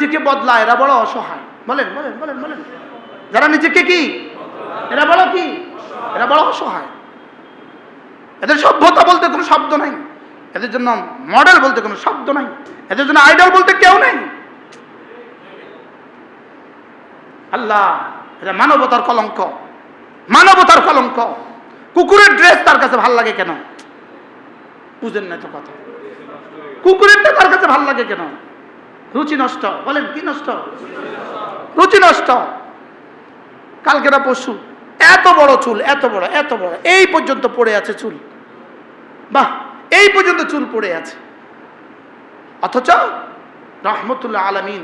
নিজেকে বদলায়, এরা বড় অসহায়। বলেন বলেন বলেন বলেন। যারা নিজেকে কি? এরা বড় কি? এরা বড় অসহায়। এদের সভ্যতা বলতে কোনো শব্দ নাই। এদের জন্য মডেল বলতে কোনো শব্দ নাই। এদের জন্য আইডল বলতে কেউ নেই। আল্লাহ এটা মানবতার কলঙ্ক। মানবতার কলঙ্ক। কুকুরের ড্রেস তার কাছে ভালো লাগে কেন? বুঝেন না তো কথা। কুকুরেরটা তার কাছে ভালো লাগে কেন? রুচি নষ্ট, বলেন, কি নষ্ট? রুচি নষ্ট। কালকেরা পশু এত বড় চুল, এত বড় এত বড়। এই পর্যন্ত পড়ে আছে চুল। বাহ, এই পর্যন্ত চুল পড়ে আছে। অথচ রহমতুল্লাহ আলমিন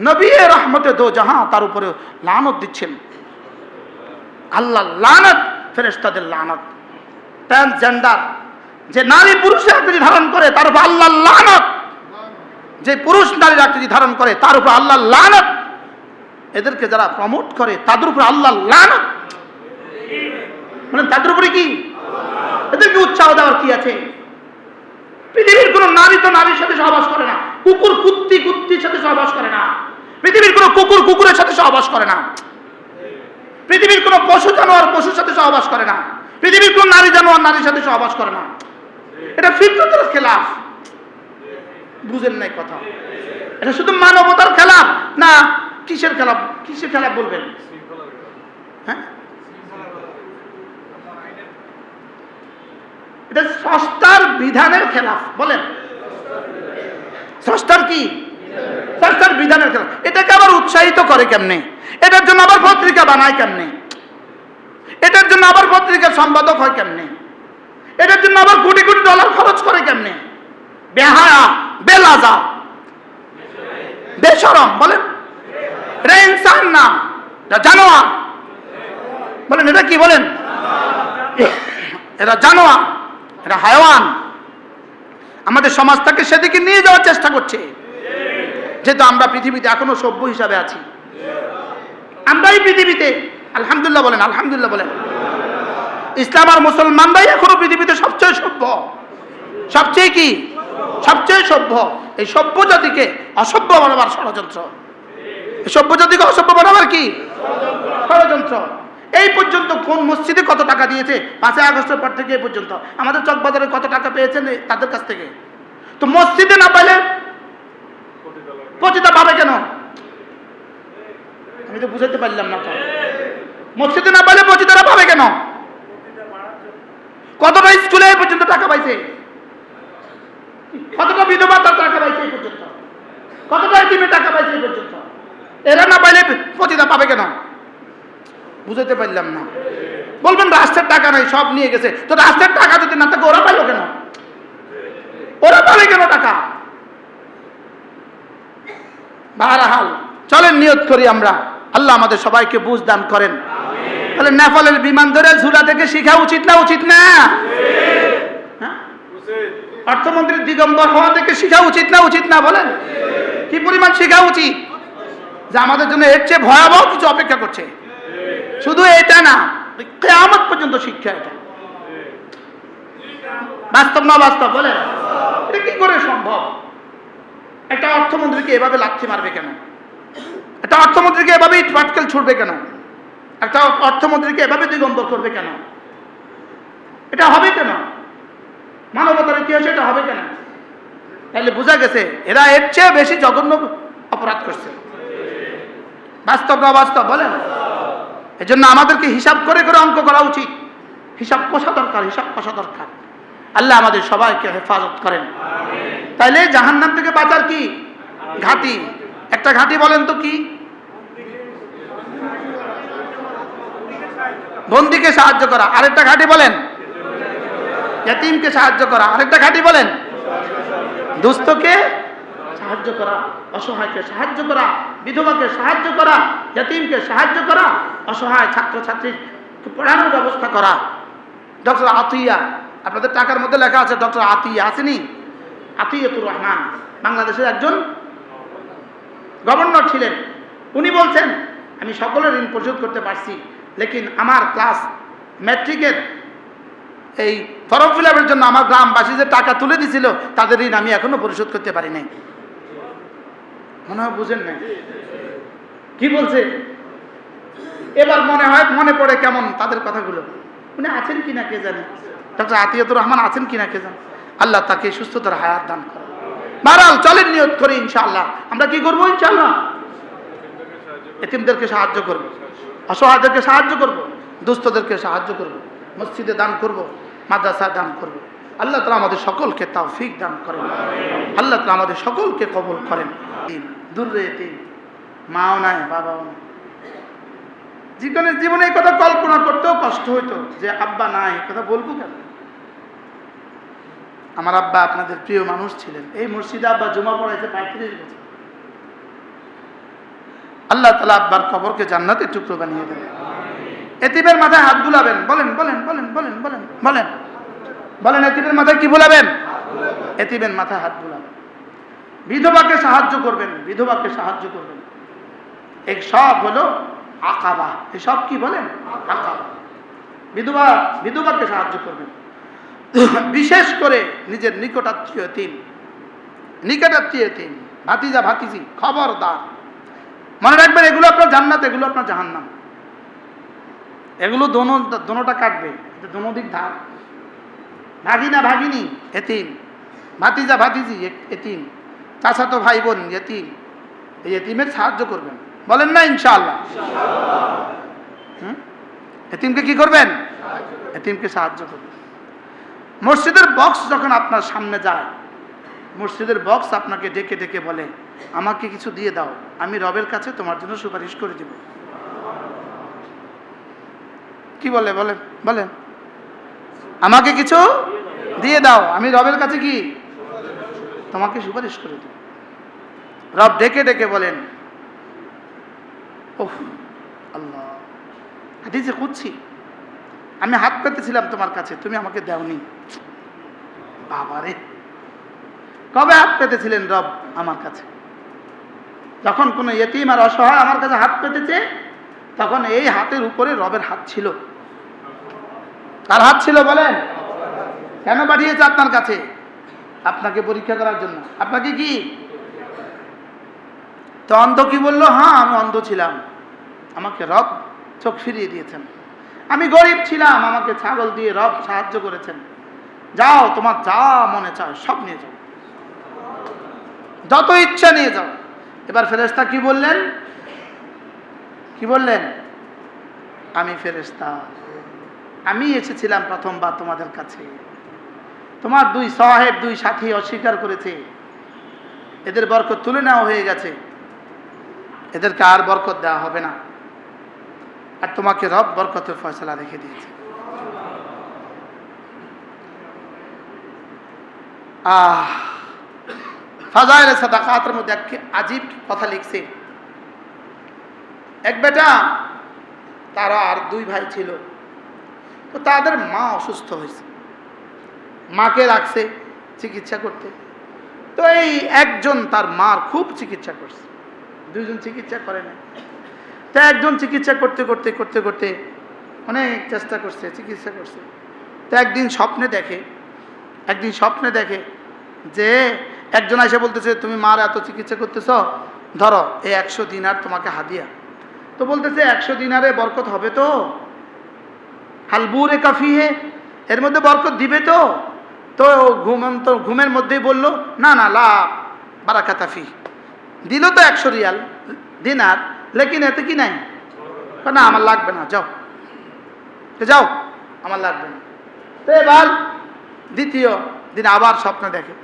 নবী রহমতে দো জাহা তার উপরে লানত দিচ্ছেন। আল্লাহ লানত ফেরেস্তাদের লানত। ট্রান্সজেন্ডার যে নারী পুরুষের আকৃতি ধারণ করে, তার উপর আল্লাহ লানত। যে পুরুষ নারীর আকৃতি ধারণ করে, তার উপর আল্লাহ লানত। এদেরকে যারা প্রমোট করে, তাদের উপর আল্লাহ লানত। মানে তাদের উপরে কি? এদেরকে উৎসাহ দেওয়ার কি আছে? পৃথিবীর কোন নারী তো নারীর সাথে সহবাস করে না। কুকুর কুত্তি কুত্তির সাথে সহবাস করে না। পৃথিবীর কোন কুকুর কুকুরের সাথে সহবাস করে না। পৃথিবীর কোন পশু জানোয়ার পশুর সাথে সহবাস করে না। পৃথিবীর কোন নারী জানোয়ার নারীর সাথে সহবাস করে না। এটা ফিতরতের খেলাফ। বুঝেন নাই কথা। এটা শুধু মানবতার খেলাফ না, কিসের খেলাফ কিসের খেলাফ বলবেন? হ্যাঁ? এটা স্রষ্টার বিধানের খেলাফ বলেন। কি? বিধানের খেলাফ এটাকে আবার উৎসাহিত করে কেমনে? এটার জন্য আবার পত্রিকা বানায় কেমনে? এটার জন্য আবার পত্রিকার সম্পাদক হয় কেমনে? এটার জন্য আবার কোটি কোটি ডলার খরচ করে কেমনে? বেহায়া। বেলাজা। বেসরম বলেন? এটা ইনসান না, এটা জানোয়ার। বলেন, এটা কি বলেন? এরা জানোয়ার এরা হায়ওয়ান। আমাদের সমাজটাকে সেদিকে নিয়ে যাওয়ার চেষ্টা করছে। যেহেতু আমরা পৃথিবীতে এখনও সভ্য হিসাবে আছি। আমরাই পৃথিবীতে, আলহামদুলিল্লাহ বলেন আলহামদুলিল্লাহ বলেন। ইসলাম আর মুসলমানরাই এখনও পৃথিবীতে সবচেয়ে সভ্য। সবচেয়ে কি? সবচেয়ে সভ্য, এই সভ্য জাতিকে অসভ্য বানাবার ষড়যন্ত্র। এই সভ্য জাতিকে অসভ্য বানাবার কি? ষড়যন্ত্র। এই পর্যন্ত কোন মসজিদে কত টাকা দিয়েছে? পাঁচই আগস্টের পর থেকে এই পর্যন্ত। আমাদের চকবাজারে কত টাকা পেয়েছেন তাদের কাছ থেকে? তো মসজিদে না পাইলে পতিতা পাবে কেন? আমি তো বুঝাতে পারলাম না মসজিদে না পাইলে পতিতারা পাবে কেন? কতটা স্কুলে এই পর্যন্ত টাকা পাইছে? কতটা বিধবা তার টাকা পাইছে এই পর্যন্ত? কতটা এটিমে টাকা পাইছে এই পর্যন্ত? এরা না পাইলে পতিতা পাবে কেন? বুঝাতে পারলাম না। বলবেন রাষ্ট্রের টাকা নাই, সব নিয়ে গেছে। তো রাষ্ট্রের টাকা যদি না থাকে, ওরা পাইলো কেন? ওরা পাবে কেন টাকা? বাহারাহাল, চলেন নিয়ত করি আমরা। আল্লাহ আমাদের সবাইকে বুঝ দান করেন। তাহলে নেপালের বিমান ধরে ঝুলা থেকে শিখা উচিত না উচিত না? অর্থমন্ত্রী দিগম্বর হওয়া থেকে শিখা উচিত না উচিত না বলেন? কি পরিমাণ শিখা উচিত? যে আমাদের জন্য এর চেয়ে ভয়াবহ কিছু অপেক্ষা করছে। শুধু এটা না কেয়ামত পর্যন্ত শিক্ষা এটা। বাস্তব না বাস্তব বলেন? এটা কি করে সম্ভব? একটা অর্থমন্ত্রীকে এভাবে লাথি মারবে কেন? একটা অর্থমন্ত্রীকে এভাবে ইট পাটকেল ছুড়বে কেন? একটা অর্থমন্ত্রীকে এভাবে দিগম্বর করবে কেন? এটা হবে কেন? মানবতার ইতিহাসে এটা হবে কেন? তাহলে বোঝা গেছে, এরা এর চেয়ে বেশি জঘন্য অপরাধ করছে। বাস্তব না বাস্তব, বলেন? এজন্য আমাদেরকে হিসাব করে করে অঙ্ক করা উচিত। হিসাব কষা দরকার, হিসাব কষা দরকার। আল্লাহ আমাদের সবাইকে হেফাজত করেন। তাইলে জাহান্নাম থেকে বাঁচার কি? ঘাটি। একটা ঘাটি বলেন তো কি? বন্দিকে সাহায্য করা। আরেকটা ঘাটি বলেন। ইয়াতিমকে সাহায্য করা। আরেকটা ঘাটি বলেন। দুস্থকে সাহায্য করা, অসহায়কে সাহায্য করা, বিধবাকে সাহায্য করা, ইয়াতিমকে সাহায্য করা, অসহায় ছাত্রছাত্রীর পড়ানোর ব্যবস্থা করা। ডক্টর আতিয়া, আপনাদের টাকার মধ্যে লেখা আছে ডক্টর আতিয়া আসেনি আতিয়াতুর রহমান, বাংলাদেশের একজন গভর্নর ছিলেন। উনি বলছেন, আমি সকলের ঋণ পরিশোধ করতে পারছি, লেকিন আমার ক্লাস ম্যাট্রিকের এই ফর্ম ফিল আপের জন্য আমার গ্রামবাসী যে টাকা তুলে দিছিল, তাদের ঋণ আমি এখনও পরিশোধ করতে পারি নাই। মনে হয় বুঝেন নাই? কি বলছে? এবার মনে হয়, মনে পড়ে কেমন তাদের কথাগুলো। উনি আছেন কিনা কে জানে? ডক্টর আতিয়াতুর রহমান আছেন কিনা কে জানে? আল্লাহ তাকে সুস্থতার হায়াত দান করে মারাল, চলেন নিয়ত করি ইনশাআল্লাহ। আমরা কি করব ইনশাআল্লাহ? এতিমদেরকে সাহায্য করব। অসহায়দেরকে সাহায্য করব। দুস্থদেরকে সাহায্য করব। মসজিদে দান করব, মাদ্রাসায় দান করব। আল্লাহ তালা আমাদের সকলকে তৌফিক দান করেন। আল্লাহ তালা আমাদের সকলকে কবল করেন। দূরে এতিম। মাও নাই, বাবাও নাই। জীবনে জীবনে এই কথা কল্পনা করতেও কষ্ট হইতো যে, আব্বা নাই কথা বলব কেন? আমার আব্বা আপনাদের প্রিয় মানুষ ছিলেন। এই মসজিদে আব্বা জমা পড়াইছে পঁয়ত্রিশ বছর। আল্লাহ তালা আব্বার কবরকে জান্নাতে টুকরো বানিয়ে দেবে এতিমের মাথায় হাত বুলাবেন। বলেন বলেন বলেন বলেন বলেন বলেন। বলেন, এতিমের মাথায় কি বুলাবেন? এতিমের মাথায় হাত বুলাবেন। বিধবাকে সাহায্য করবেন, বিধবাকে সাহায্য করবেন। এই সব হলো আকাবা। এসব কি বলেন? আকাবা। বিধবা, বিধবাকে সাহায্য করবেন। বিশেষ করে নিজের নিকটাত্মীয় তিন নিকটাত্মীয় তিন ভাতিজা, ভাতিজি, খবরদার। মনে রাখবেন, এগুলো আপনার জান্নাত, এগুলো আপনার জাহান্নাম। এগুলো দোনো, দোনোটা কাটবে। দোনো দিক ধার। ভাগিনা, ভাগিনী, এতিম। ভাতিজা, ভাতিজি এতিম। চাচাতো ভাই বোন এতিম। এই এতিমের সাহায্য করবেন। বলেন না, ইনশাআল্লাহ। হুম? এতিমকে কি করবেন? এতিমকে সাহায্য করবেন। মসজিদের বক্স যখন আপনার সামনে যায়, মসজিদের বক্স আপনাকে ডেকে ডেকে বলে, আমাকে কিছু দিয়ে দাও। আমি রবের কাছে তোমার জন্য সুপারিশ করে দেব। কি বলে বলেন বলেন আমাকে কিছু দিয়ে দাও, আমি রবের কাছে কি? তোমাকে সুপারিশ করে দেব। রব ডেকে ডেকে বলেন ওহ আল্লাহ, হাদিসে খুঁজছি, আমি হাত পেতেছিলাম তোমার কাছে, তুমি আমাকে দেওনি। বাবারে, কবে হাত পেতেছিলেন রব আমার কাছে? যখন কোনো ইয়েতিম আর অসহায় আমার কাছে হাত পেতেছে তখন এই হাতের উপরে রবের হাত ছিল। কার হাত ছিল বলেন? কেন পাঠিয়েছে আপনার কাছে? আপনাকে পরীক্ষা করার জন্য। আপনাকে কি? তো অন্ধ কি বলল? হ্যাঁ আমি অন্ধ ছিলাম। আমাকে রব চোখ ফিরিয়ে দিয়েছেন। আমি গরিব ছিলাম। আমাকে ছাগল দিয়ে রব সাহায্য করেছেন। যাও, তোমার যা মনে চায় সব নিয়ে যাও। যত ইচ্ছা নিয়ে যাও। এবার ফেরেস্তা কি বললেন? কি বললেন? আমি ফেরেস্তা আমি এসেছিলাম প্রথমবার তোমাদের কাছে। তোমার দুই সাহেব, দুই সাথী অস্বীকার করেছে। এদের বরকত তুলে নেওয়া হয়ে গেছে। এদেরকে আর বরকত দেওয়া হবে না। আর তোমাকে রব বরকতের ফয়সলা রেখে দিয়েছে। আহ ফাজাইল সাদাকাতের মধ্যে আজীব কথা লিখছে। এক বেটা, তারা আর দুই ভাই ছিল। তো তাদের মা অসুস্থ হয়েছে। মাকে রাখছে চিকিৎসা করতে। তো এই একজন তার মার খুব চিকিৎসা করছে। দুইজন চিকিৎসা করে না তো একজন চিকিৎসা করতে করতে করতে করতে অনেক চেষ্টা করছে, চিকিৎসা করছে। তো একদিন স্বপ্নে দেখে, একদিন স্বপ্নে দেখে যে একজন এসে বলতেছে, তুমি মার এত চিকিৎসা করতেছ? ধরো এই একশো দিন আর তোমাকে হাদিয়া। তো বলতেছে, একশো দিনারে বরকত হবে তো? হালবুরে কাফি হে, এর মধ্যে বরকত দিবে তো? তো ঘুমন্ত, ঘুমের মধ্যেই বলল, না না, লা বারাকাতাফি দিল তো একশো রিয়াল দিনার, লেকিন এতে কি নাই? না, আমার লাগবে না, যাও। তো যাও, আমার লাগবে না। তো এবার দ্বিতীয় দিন আবার স্বপ্ন দেখে,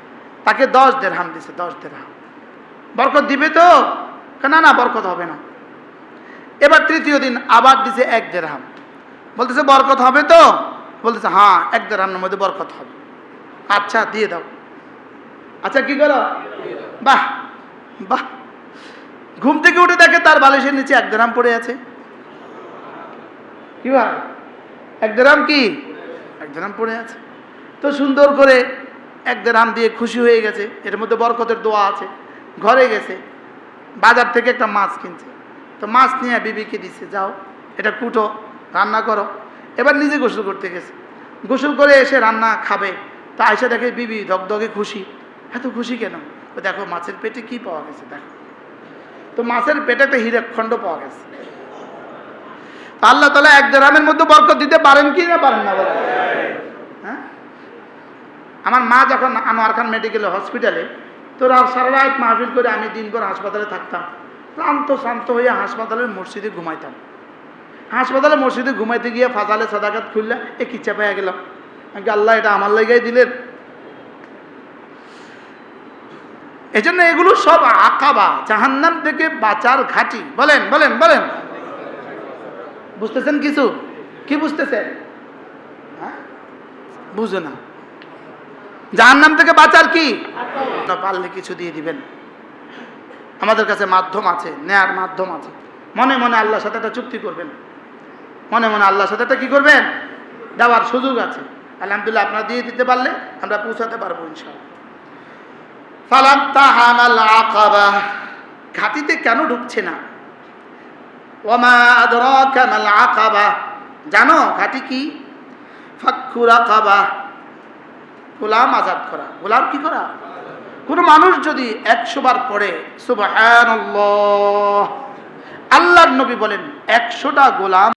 তাকে দশ দেড়হাম দিছে, দশ দেড়হাম। বরকত দিবে তো? না না, বরকত হবে না। এবার তৃতীয় দিন আবার দিছে এক দেড়হাম। বলতেছে, বরকত হবে তো? বলতেছে হ্যাঁ এক দেড়হামের মধ্যে বরকত হবে। আচ্ছা দিয়ে দাও। আচ্ছা কি করো? বাহ বাহ। ঘুম থেকে উঠে দেখে তার বালিশের নিচে এক দেড়হাম পড়ে আছে। কি ভাই? এক দেড়হাম কি? এক দেড়হাম পড়ে আছে। তো সুন্দর করে এক দেড়হাম দিয়ে খুশি হয়ে গেছে। এর মধ্যে বরকতের দোয়া আছে। ঘরে গেছে। বাজার থেকে একটা মাছ কিনছে। তো মাছ নিয়ে বিবিকে দিছে, যাও, এটা কুটো, রান্না করো। এবার নিজে গোসল করতে গেছে। গোসল করে এসে রান্না খাবে। তা আয়সা দেখে বিবি দগদগে খুশি। এত খুশি কেন? ও দেখো, মাছের পেটে কি পাওয়া গেছে, দেখো। তো মাছের পেটেতে হীরের খণ্ড পাওয়া গেছে। আল্লাহ তালা এক দেড়ামের মধ্যে বরকত দিতে পারেন কি না পারেন না হ্যাঁ? আমার মা যখন আনোয়ার খান মেডিকেল হসপিটালে তো রাত সারা রাত মাহফিল করে আমি দিনভর হাসপাতালে থাকতাম। ক্লান্ত শান্ত হয়ে হাসপাতালের মসজিদে ঘুমাইতাম। হাসপাতালে মসজিদে ঘুমাইতে গিয়ে ফাজালে সদাকাত খুললে এ কিচ্ছা পেয়ে গেলাম আমি আল্লাহ এটা আমার লেগেই দিলেন? এই জন্য এগুলো সব আকাবা জাহান্নাম থেকে বাঁচার ঘাটি। বলেন বলেন বলেন। বুঝতেছেন কিছু? কি বুঝতেছেন হ্যাঁ? বুঝো না। জাহান্নাম থেকে বাঁচার কি? পারলে কিছু দিয়ে দিবেন। আমাদের কাছে মাধ্যম আছে, নেয়ার মাধ্যম আছে। মনে মনে আল্লাহর সাথে একটা চুক্তি করবেন। মনে মনে আল্লাহর সাথে একটা কি করবেন? দেওয়ার সুযোগ আছে। আলহামদুলিল্লাহ আপনারা দিয়ে দিতে পারলে আমরা পৌঁছাতে পারব ইনশাআল্লাহ। ঘাটিতে কেন ঢুকছে না? জানো ঘাটি কি? ফাক্কু রাকাবা গোলাম আজাদ করা। গোলাম কি করা? কোন মানুষ যদি একশো বার পড়ে সুবাহ আল্লাহর নবী বলেন একশোটা গোলাম